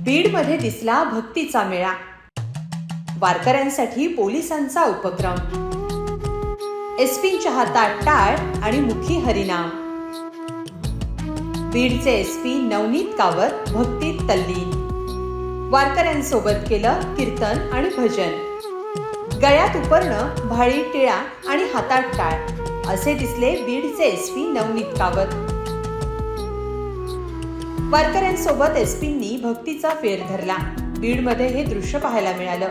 बीडमध्ये दिसला भक्तीचा मेळा. वारकऱ्यांसाठी पोलिसांचा उपक्रम. एसपींच्या हातात टाळ आणि मुखी हरिनाम. बीडचे एसपी नवनीत कावत भक्तीत तल्ली. वारकऱ्यांसोबत केलं कीर्तन आणि भजन. गळ्यात उपरणं भाळी टिळा आणि हातात टाळ. असे दिसले बीडचे एसपी नवनीत कावत. वारकऱ्यांसोबत एसपींनी भक्तीचा फेर धरला. बीडमध्ये हे दृश्य पाहायला मिळालं.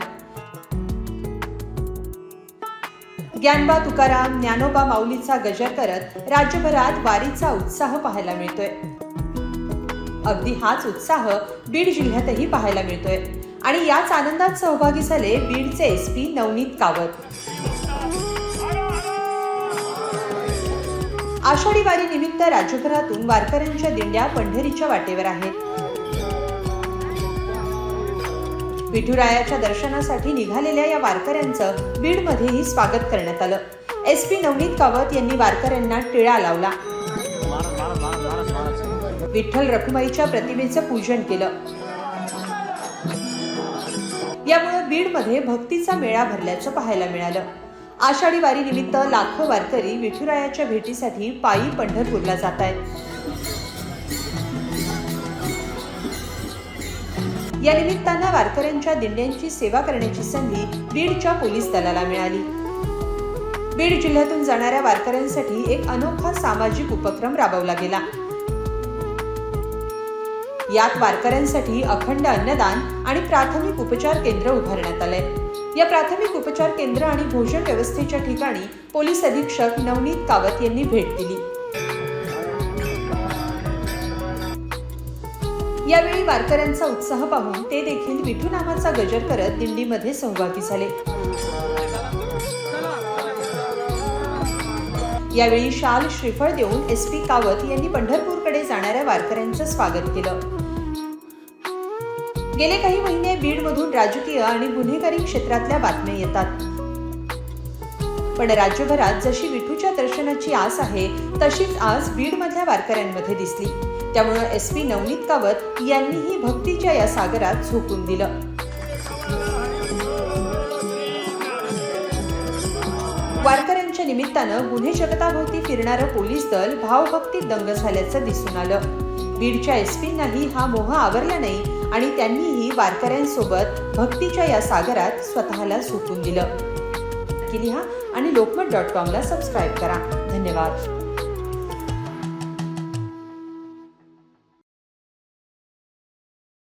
ज्ञानबा तुकाराम ज्ञानोबा माऊलीचा गजर करत राज्यभरात वारीचा उत्साह पाहायला मिळतोय. अगदी हाच उत्साह बीड जिल्ह्यातही पाहायला मिळतोय. आणि याच आनंदात सहभागी झाले बीडचे एसपी नवनीत कावत. आषाढी वारीनिमित्त राज्यभरातून वारकऱ्यांच्या दिंड्या पंढरीच्या वाटेवर आहेत. विठुरायाच्या दर्शनासाठी निघालेल्या या वारकऱ्यांचं बीडमध्येही स्वागत करण्यात आलं. एस पी नवनीत कावत यांनी वारकऱ्यांना टिळा लावला. विठ्ठल रखुमाईच्या प्रतिमेचं पूजन केलं. यामुळे बीडमध्ये भक्तीचा मेळा भरल्याचं पाहायला मिळालं. आषाढी वारीनिमित्त लाखो वारकरी विठुरायाच्या भेटीसाठी पायी पंढरपूरला जात आहेत. या निमित्तानं वारकऱ्यांच्या दिंड्यांची सेवा करण्याची संधी बीडच्या पोलीस दलाला मिळाली. बीड जिल्ह्यातून जाणाऱ्या वारकऱ्यांसाठी एक अनोखा सामाजिक उपक्रम राबवला गेला. यात वारकऱ्यांसाठी अखंड अन्नदान आणि प्राथमिक उपचार केंद्र उभारण्यात आलंय या प्राथमिक उपचार केंद्र आणि भोजन व्यवस्थेच्या ठिकाणी पोलीस अधीक्षक नवनीत कावत यांनी भेट दिली. यावेळी वारकऱ्यांचा उत्साह पाहून ते देखील विठू नामाचा गजर करत दिंडीमध्ये सहभागी झाले. यावेळी शाल श्रीफळ देऊन एस पी कावत यांनी पंढरपूरकडे जाणाऱ्या वारकऱ्यांचं स्वागत केलं. गेले काही महिने बीडमधून राजकीय आणि गुन्हेगारी क्षेत्रातल्या बातम्या येतात. पण राज्यभरात जशी विठूच्या दर्शनाची आस आहे तशीच आज बीडमधल्या वारकऱ्यांमध्ये दिसली. त्यामुळे एस पी नवनीत कावत यांनीही भक्तीच्या या सागरात झोकून दिलं. वारकऱ्यांच्या निमित्तानं गुन्हे जगताभोवती फिरणारं पोलीस दल भावभक्तीत दंग झाल्याचं दिसून आलं. बीडच्या एसपींनाही हा मोह आवरला नाही आणि त्यांनीही वारकऱ्यांसोबत भक्तीच्या या सागरात स्वतःला सुटून दिलं. की लिहा आणि लोकमत डॉट कॉमला सबस्क्राईब करा. धन्यवाद.